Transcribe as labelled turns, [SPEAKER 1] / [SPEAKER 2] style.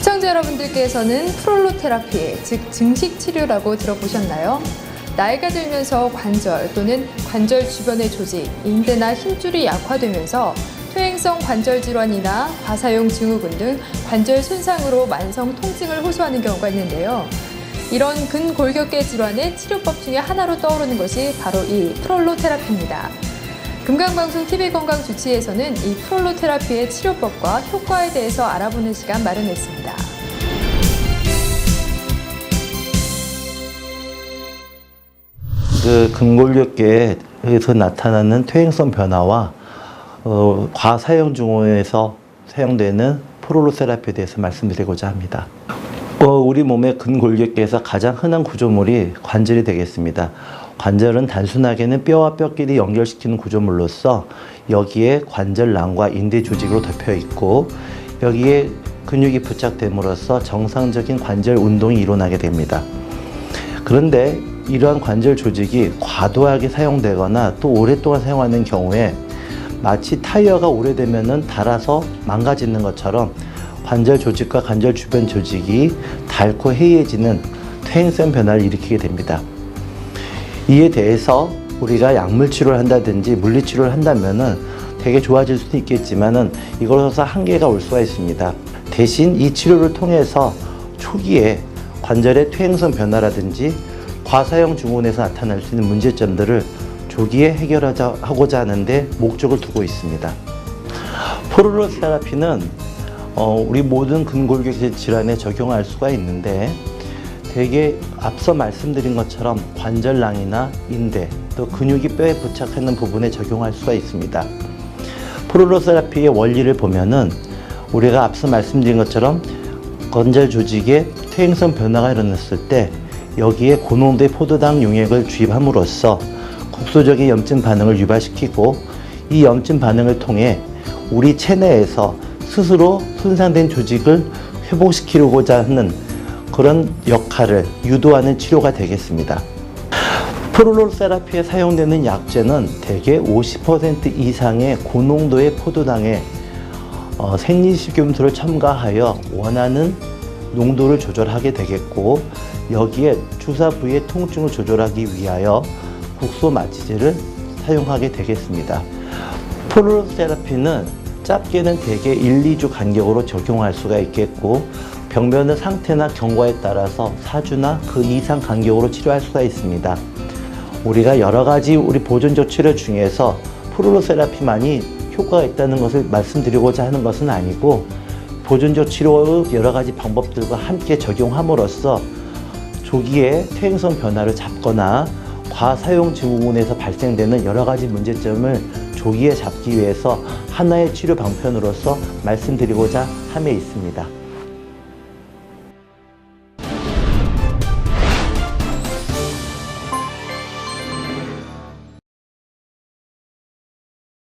[SPEAKER 1] 시청자 여러분들께서는 프롤로 테라피, 즉 증식 치료라고 들어보셨나요? 나이가 들면서 관절 또는 관절 주변의 조직, 인대나 힘줄이 약화되면서 퇴행성 관절 질환이나 과사용 증후군 등 관절 손상으로 만성 통증을 호소하는 경우가 있는데요. 이런 근골격계 질환의 치료법 중에 하나로 떠오르는 것이 바로 이 프롤로 테라피입니다. 금강방송 TV건강 주치에서는 이 프롤로 테라피의 치료법과 효과에 대해서 알아보는 시간 마련했습니다.
[SPEAKER 2] 그 근골격계에서 나타나는 퇴행성 변화와 어, 과사용 증후에서 사용되는 프롤로세라피에 대해서 말씀드리고자 합니다. 어, 우리 몸의 근골격계에서 가장 흔한 구조물이 관절이 되겠습니다. 관절은 단순하게는 뼈와 뼈끼리 연결시키는 구조물로서 여기에 관절낭과 인대 조직으로 덮여 있고 여기에 근육이 부착됨으로써 정상적인 관절 운동이 일어나게 됩니다. 그런데 이러한 관절 조직이 과도하게 사용되거나 또 오랫동안 사용하는 경우에 마치 타이어가 오래되면은 닳아서 망가지는 것처럼 관절 조직과 관절 주변 조직이 닳고 해이해지는 퇴행성 변화를 일으키게 됩니다. 이에 대해서 우리가 약물 치료를 한다든지 물리 치료를 한다면은 되게 좋아질 수도 있겠지만은 이걸로서 한계가 올 수가 있습니다. 대신 이 치료를 통해서 초기에 관절의 퇴행성 변화라든지 과사용 증후군에서 나타날 수 있는 문제점들을 조기에 해결하고자 하는데 목적을 두고 있습니다. 포르로 테라피는 어, 우리 모든 근골격 질환에 적용할 수가 있는데 대개 앞서 말씀드린 것처럼 관절낭이나 인대 또 근육이 뼈에 부착하는 부분에 적용할 수가 있습니다. 프로로세라피의 원리를 보면은 우리가 앞서 말씀드린 것처럼 관절 조직에 퇴행성 변화가 일어났을 때 여기에 고농도의 포도당 용액을 주입함으로써 국소적인 염증 반응을 유발시키고 이 염증 반응을 통해 우리 체내에서 스스로 손상된 조직을 회복시키려고자 하는 그런 역할을 유도하는 치료가 되겠습니다. 프롤롤 세라피에 사용되는 약제는 대개 50% 이상의 고농도의 포도당에 어, 생리식염수를 첨가하여 원하는 농도를 조절하게 되겠고 여기에 주사 부위의 통증을 조절하기 위하여 국소 마취제를 사용하게 되겠습니다. 프롤롤 세라피는 짧게는 대개 1, 2주 간격으로 적용할 수가 있겠고 병변의 상태나 경과에 따라서 4주나 그 이상 간격으로 치료할 수가 있습니다. 우리가 여러 가지 우리 보존적 치료 중에서 프롤로세라피만이 효과가 있다는 것을 말씀드리고자 하는 것은 아니고 보존적 치료의 여러 가지 방법들과 함께 적용함으로써 조기에 퇴행성 변화를 잡거나 과사용 증후군에서 발생되는 여러 가지 문제점을 조기에 잡기 위해서 하나의 치료 방편으로서 말씀드리고자 함에 있습니다.